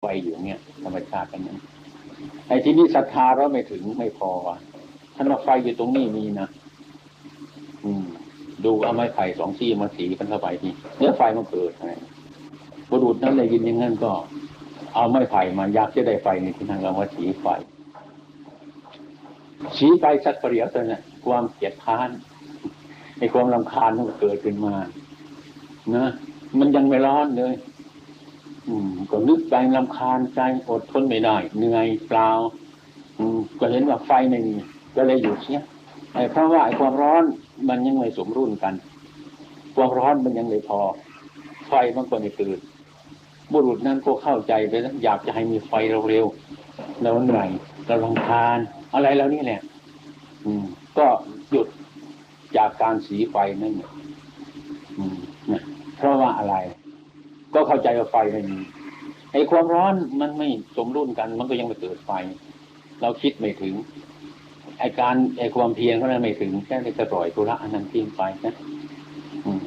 ไฟอยู่เนี่ยธรรมชาติกันนั้นไอ้ที่นี่ศรัทธาเราไม่ถึงไม่พอวะท่านว่าไฟอยู่ตรงนี้มีนะอืม ดูเอาไม้ไผ่สองซี่มาสีกันเข้าไปนี่เนื้อไฟมันเกิดไงบุรุษนั้นเลยยินอย่างนั้นก็ เอาไม้ไผ่มายักจะได้ไฟในที่นั่นเรามาสีไฟสีไปสักปรียวเท่านั้นความเกลียดค้านในความลำคาญมันเกิดขึ้นมานะมันยังไม่ร้อนเลย อืม ก็นึกใจลำคาญใจอดทนไม่ได้เหนื่อยเปล่า อืม ก็เห็นว่าไฟไม่มีก็เลยอยู่เสียไอ้เพราะว่าไอ้ความร้อนมันยังไม่สมรุ่นกัน ความร้อนมันยังไม่พอ ไฟมันก็ไม่ตื่นบุรุษนั้นก็เข้าใจไปแล้วอยากจะให้มีไฟเร็วๆแล้วเหนื่อยเราลำคาญ อะไรแล้วนี่แหละอืม ก็หยุดจากการสีไฟนั่นเนี่ยเพราะว่าอะไร เข้าใจว่าไฟไม่มีไอ้ความร้อนมันไม่สมรุนกัน มันก็ยังไม่เกิดไฟ เราคิดไม่ถึงไอ้การไอ้ความเพียรเขานั้นไม่ถึงแค่ในกระปล่อยธุระอันนั้นทิ้งไปนะ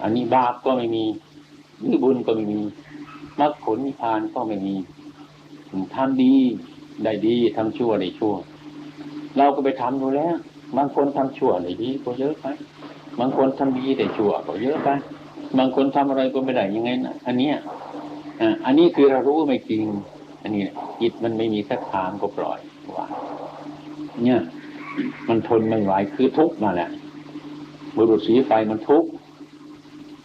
อันนี้บาปก็ไม่มีนี่บุญก็ไม่มีมรรคผลนิพพานก็ไม่มีทำดีได้ดีทำชั่วได้ชั่ว เราก็ไปทำดูแล้ว บางคนทำชั่วได้ดีก็เยอะไปบางคนทำดีได้ชั่วก็เยอะไปบางคนทำอะไรก็ไม่ได้ยังไงนะอันเนี้ย อันนี้คือเรารู้ไม่จริง อันนี้จิตมันไม่มีสักทางก็ปล่อยว่าเนี่ย มันทนไม่ไหวคือทุกข์มาแหละบุรุษสีไฟมันทุกข์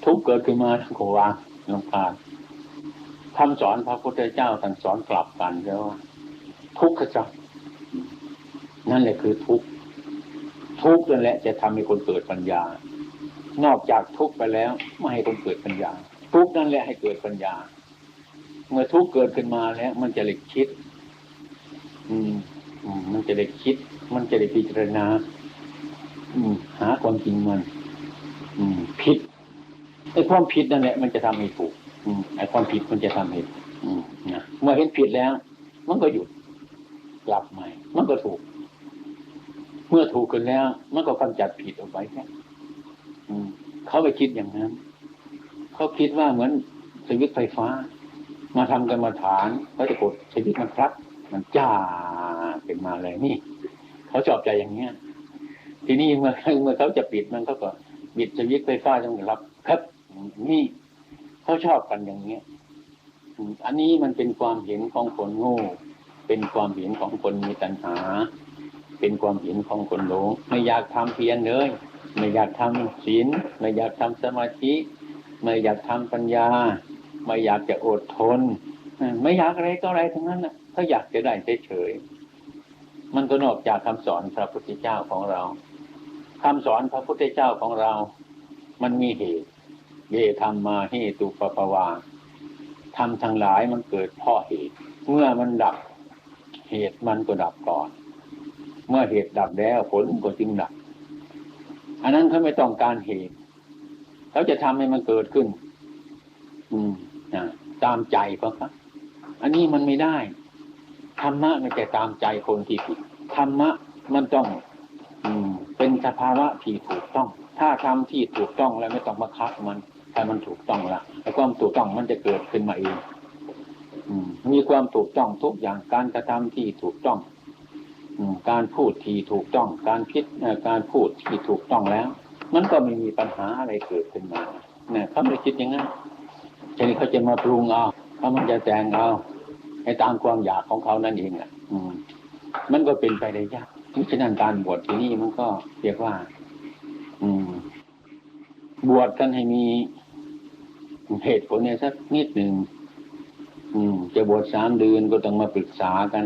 ทุกข์เกิดขึ้นมาทั้งโควางลำคาญคำสอนพระพุทธเจ้าท่านสอนกลับกันแล้วว่าทุกข์ขจัดนั่นแหละคือทุกข์ทุกข์นั่นแหละ จะทำให้คนเกิดปัญญา นอกจากทุกข์ไปแล้ว ไม่ให้คนเกิดปัญญา ทุกข์นั่นแหละให้เกิดปัญญา เมื่อทุกเกิดขึ้นมาแล้ว มันจะเลยคิด อืมมมันจะได้คิด มันจะได้พิจารณา อืม หาความจริงมัน อืม ผิดไอ้ความผิดนั่นแหละมันจะทำให้ถูก อืมไอ้ความผิดมันจะทำให้อืมนะเมื่อเห็นผิดแล้ว มันก็หยุดกลับใหม่ มันก็ถูก เมื่อถูกกันแล้ว มันก็กำจัดผิดออกไปแค่เขาไปคิดอย่างนั้น เขาคิดว่าเหมือนสวิตไฟฟ้า มาทำกันมาฐานเขาจะกดสวิตมันครับ มันจ้าเป็นมาเลยนี่เขาชอบใจอย่างเนี้ย ทีนี้เมื่อเมื่อเขาจะปิดมันเขาก็บิดสวิตไฟฟ้าต้องรับ ครับ นี่เขาชอบกันอย่างเนี้ยอันนี้มันเป็นความเห็นของคนโง่ เป็นความเห็นของคนมีตัณหา เป็นความเห็นของคนหลงไม่อยากทำเพียรเลย ไม่อยากทำศีลไม่อยากทำสมาธิ ไม่อยากทำปัญญา ไม่อยากจะอดทนไม่อยากอะไรก็อะไรทั้งนั้นนะเขาอยากจะได้เฉยๆมันก็นอกจากคำสอนพระพุทธเจ้าของเราคำสอนพระพุทธเจ้าของเรา มันมีเหตุ เยธรรมมาเหตุปปวาทำทั้งหลายมันเกิดเพราะเหตุ เมื่อมันดับ เหตุมันก็ดับก่อน เมื่อเหตุดับแล้วผลก็จึงดับ อันนั้นเขาไม่ต้องการเหตุเขาจะทำให้มันเกิดขึ้น อืม ตามใจเขาครับ อันนี้มันไม่ได้ธรรมะม่ใช่ตามใจคนที่ผิดธรรมะมันต้องอืมเป็นสภาวะที่ถูกต้อง ถ้าทำที่ถูกต้องแล้วไม่ต้องบังคับมันถ้ามันถูกต้องละแต่ความถูกต้องมันจะเกิดขึ้นมาเองอืมมีความถูกต้องทุกอย่างการกระทำที่ถูกต้องอืมการพูดที่ถูกต้องการคิดการพูดที่ถูกต้องแล้ว มันก็ไม่มีปัญหาอะไรเกิดขึ้นมาเนี่ยเขาไม่คิดอย่างนั้น ทีนี้เขาจะมาปรุงเอาเขามันจะแต่งเอาให้ตามความอยากของเขานั่นเองอะ อืม มันก็เป็นไปได้ยากเพราะฉะนั้นการบวชที่นี่มันก็เรียกว่า อืม บวชกันให้มีเหตุผลเนี่ยสักนิดหนึ่งอืม จะบวชสามเดือนก็ต้องมาปรึกษากัน